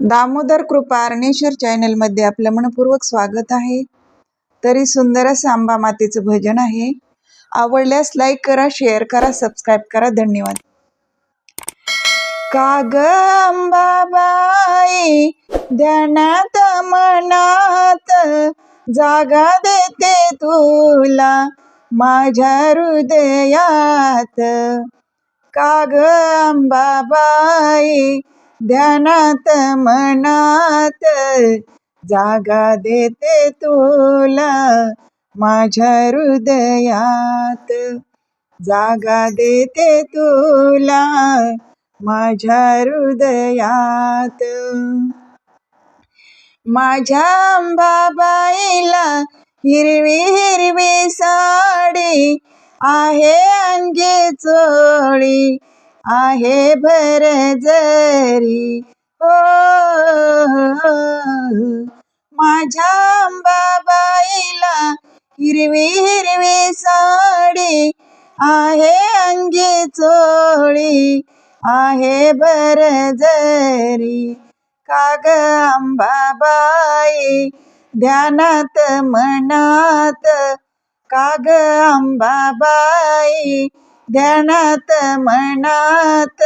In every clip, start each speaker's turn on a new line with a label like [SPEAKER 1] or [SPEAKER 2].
[SPEAKER 1] दामोदर कृपा अर्णेश्वर चॅनलमध्ये आपलं मनपूर्वक स्वागत आहे. तरी सुंदर असं आंबा मातेचं भजन आहे. आवडल्यास लाईक करा शेअर करा सबस्क्राईब करा. धन्यवाद. काग अंबाबाई ध्यानात मनात जागा देते तुला माझ्या हृदयात. काग अंबाबाई ध्यानात मनात जागा देते तुला माझ्या हृदयात. जागा देते तुला माझ्या हृदयात. माझ्या अंबाबाईला हिरवी हिरवी साडी आहे अंगी चोळी. आहे भर जरी. ओ माझ्या अंबाबाईला हिरवी हिरवी साडी आहे अंगी चोळी आहे बर जरी. काग अंबाबाई ध्यानात मनात काग अंबाबाई ध्यानात मनात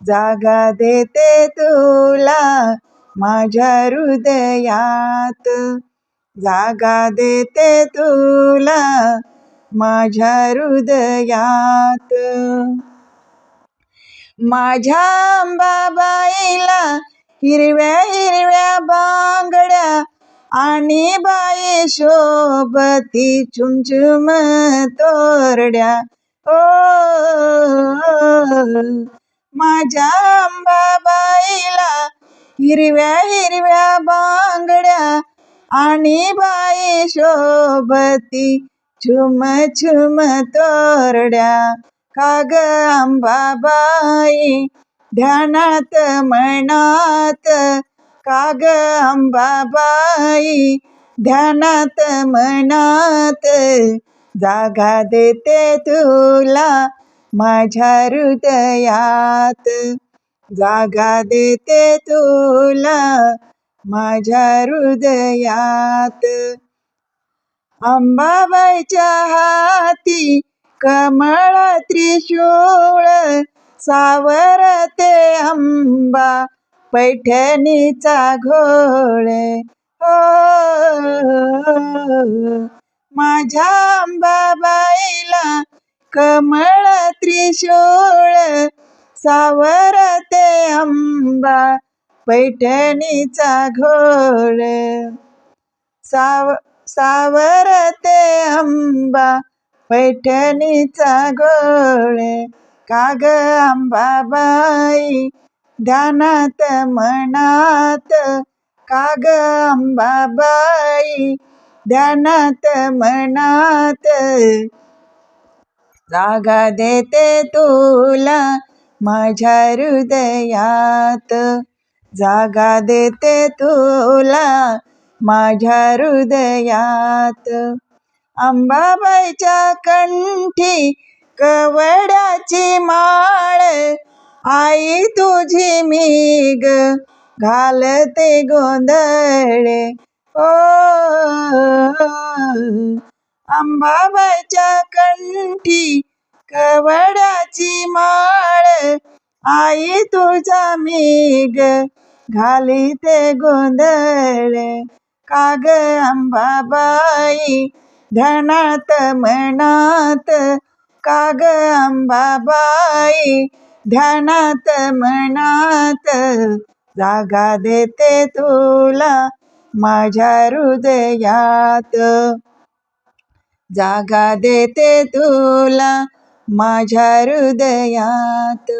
[SPEAKER 1] जागा देते तुला माझ्या हृदयात. जागा देते तुला माझ्या हृदयात. माझ्या अंबाबाईला हिरव्या हिरव्या बांगड्या आणि बाई शोभती चुमचुम तोरड्या ओ माझ्या अंबाबाईला हिरव्या हिरव्या बांगड्या आणि बाई शोभती छुम छुम तोरड्या. काग अंबाबाई ध्यानात मनात. काग अंबाबाई ध्यानात मनात. जागा देते तुला माझ्या हृदयात. जागा देते तुला माझ्या हृदयात. अंबाबाईच्या हाती कमळ त्रिशूळ सावरते अंबा पैठणीचा घोळ. ओ माझ्या अंबाबाईला कमळ त्रिशूळ सावरते अंबा पैठणीचा घोळ. साव सावरते अंबा पैठणीचा घोळ. काग अंबाबाई ध्यानात मनात काग अंबाबाई ध्यानात मनात. जागा देते तुला माझ्या हृदयात. जागा देते तुला माझ्या हृदयात. अंबाबाईच्या कंठी कवड्याची माळ. आई तुझी मी ग घालते गोंधळे. अंबाबाईच्या कंठी कवडाची माळ. आई तुझा मी ग घालीते गोंधळ. काग अंबाबाई ध्यानात मनात? काग अंबाबाई ध्यानात मनात? जागा देते तुला माझ्या हृदयात. जागा देते तुला माझ्या हृदयात.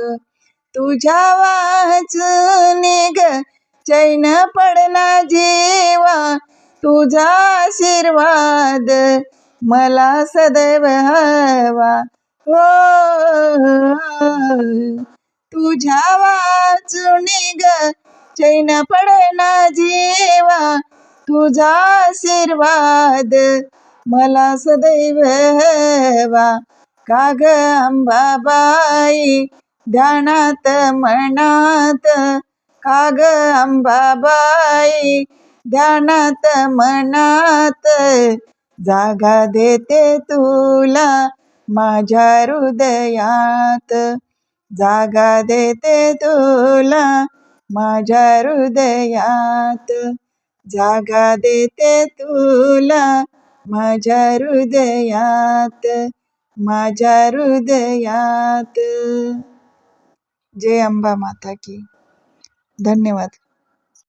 [SPEAKER 1] तुझ्या वाचून ग चैन पडना जीवा. तुझा आशीर्वाद मला सदैव हवा. हो, हो, हो. तुझ्या वाचून ग चैन पडना जीवा तुझा आशीर्वाद मला सदैव हवा. काग अंबाबाई ध्यानात मनात. का अंबाबाई ध्यानात मनात. जागा देते तुला माझ्या हृदयात. जागा देते तुला माझ्या हृदयात जागा देते तुला. माझ्या हृदयात माझ्या हृदयात. जय अंबा माता की. धन्यवाद.